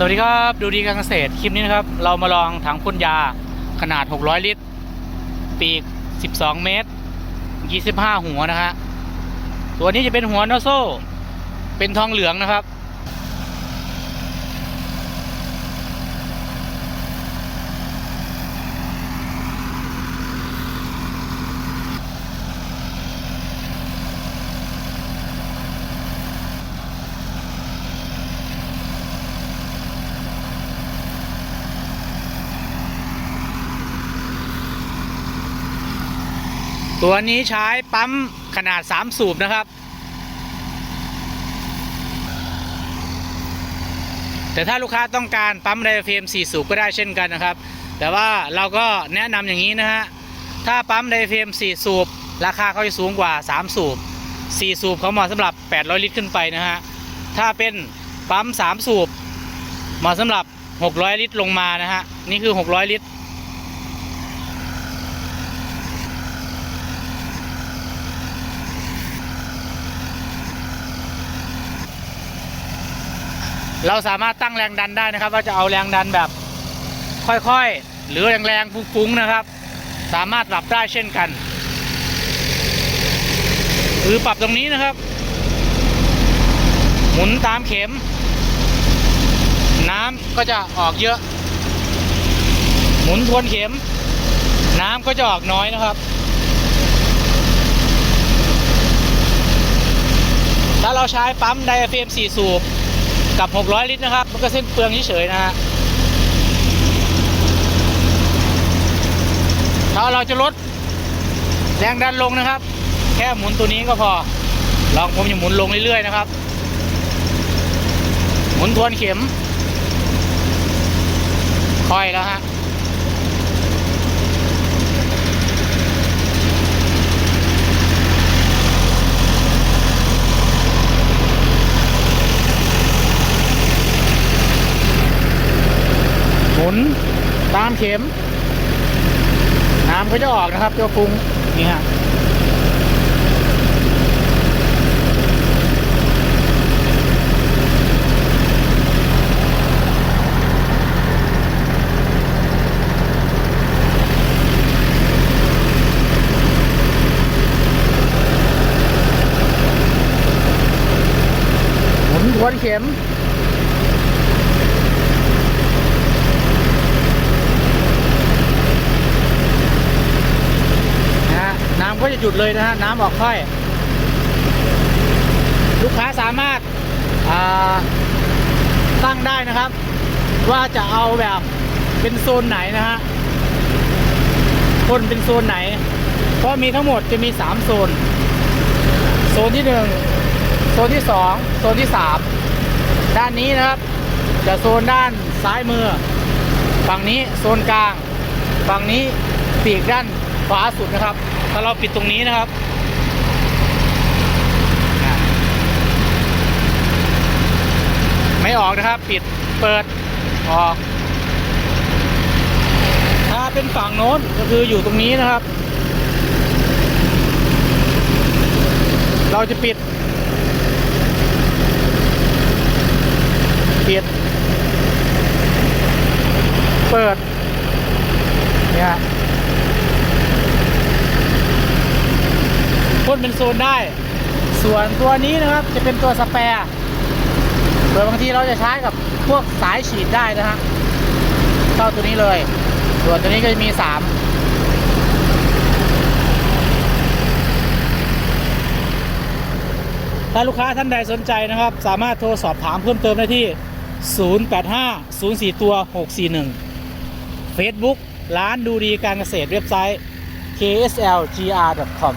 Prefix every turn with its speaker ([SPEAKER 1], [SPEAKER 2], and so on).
[SPEAKER 1] สวัสดีครับดูดีการเกษตรคลิปนี้นะครับ เรามาลองถังพ่นยาขนาด 600 ลิตร ปีก 12 เมตร 25 หัวนะฮะตัวนี้จะเป็นหัวนอโซ่ เป็นทองเหลืองนะครับ ตัวนี้ใช้ปั๊มขนาด 3 สูบนะครับ แต่ถ้าลูกค้าต้องการปั๊มไดเฟรม4 สูบก็ได้เช่นกันนะครับ แต่ว่าเราก็แนะนำอย่างนี้นะฮะ ถ้าปั๊มไดเฟรม4 สูบ ราคาเขาจะสูงกว่า 3 สูบ 4 สูบเขาเหมาะสำหรับ 800 ลิตรขึ้นไปนะฮะ ถ้าเป็นปั๊ม 3 สูบ เหมาะสำหรับ 600 ลิตรลงมานะฮะ นี่คือ 600 ลิตร เราสามารถตั้งแรงดันได้นะครับ ว่าจะเอาแรงดันแบบค่อยๆ หรือแรงๆฟุ้งๆนะครับ สามารถปรับได้เช่นกันหรือปรับตรงนี้นะครับ หมุนตามเข็ม น้ำก็จะออกเยอะ หมุนทวนเข็ม น้ำก็จะออกน้อยนะครับถ้าเราใช้ปั๊มไดอะเฟรม4 สูบ กับ 600 ลิตรนะครับ มันก็สิ้นเปลืองเฉยๆนะฮะถ้าเราจะลดแรงดันลงนะครับ แค่หมุนตัวนี้ก็พอ ลองผมจะหมุนลงเรื่อยๆนะครับ หมุนทวนเข็มค่อยแล้วฮะ หมุน ตาเข็ม น้ำก็จะออกนะครับตัวฟุ้งนี่ฮะหมุนทวนเข็ม นะฮะน้ำ ก็จะหยุดเลยนะฮะน้ำออกค่อย ลูกค้าสามารถาตั้งได้นะครับ ว่าจะเอาแบบเป็นโซนไหนนะฮะพ่นเป็นโซนไหน เพราะมีทั้งหมดจะมี 3 โซน โซนที่ 1 โซนที่ 2 โซนที่ 3 ด้านนี้นะครับ จะโซนด้านซ้ายมือ ฝั่งนี้โซนกลาง ฝั่งนี้ปีกด้าน ขวาสุดนะครับ ถ้าเราปิดตรงนี้นะครับไม่ออกนะครับ ปิดเปิดออก ถ้าเป็นฝั่งโน้นก็คืออยู่ตรงนี้นะครับ เราจะปิด ปิด เปิดเนี่ย พ่นเป็นโซนได้ ส่วนตัวนี้นะครับจะเป็นตัวสแปร์โดยบางทีเราจะใช้กับพวกสายฉีดได้นะฮะเข้าตัวนี้เลย ส่วนตัวนี้ก็จะมีสามถ้าลูกค้าท่านใดสนใจนะครับ สามารถโทรสอบถามเพิ่มเติมได้ที่ 085 04 ตัว 641 Facebook ร้านดูดีการเกษตรเว็บไซต์ kslgr.com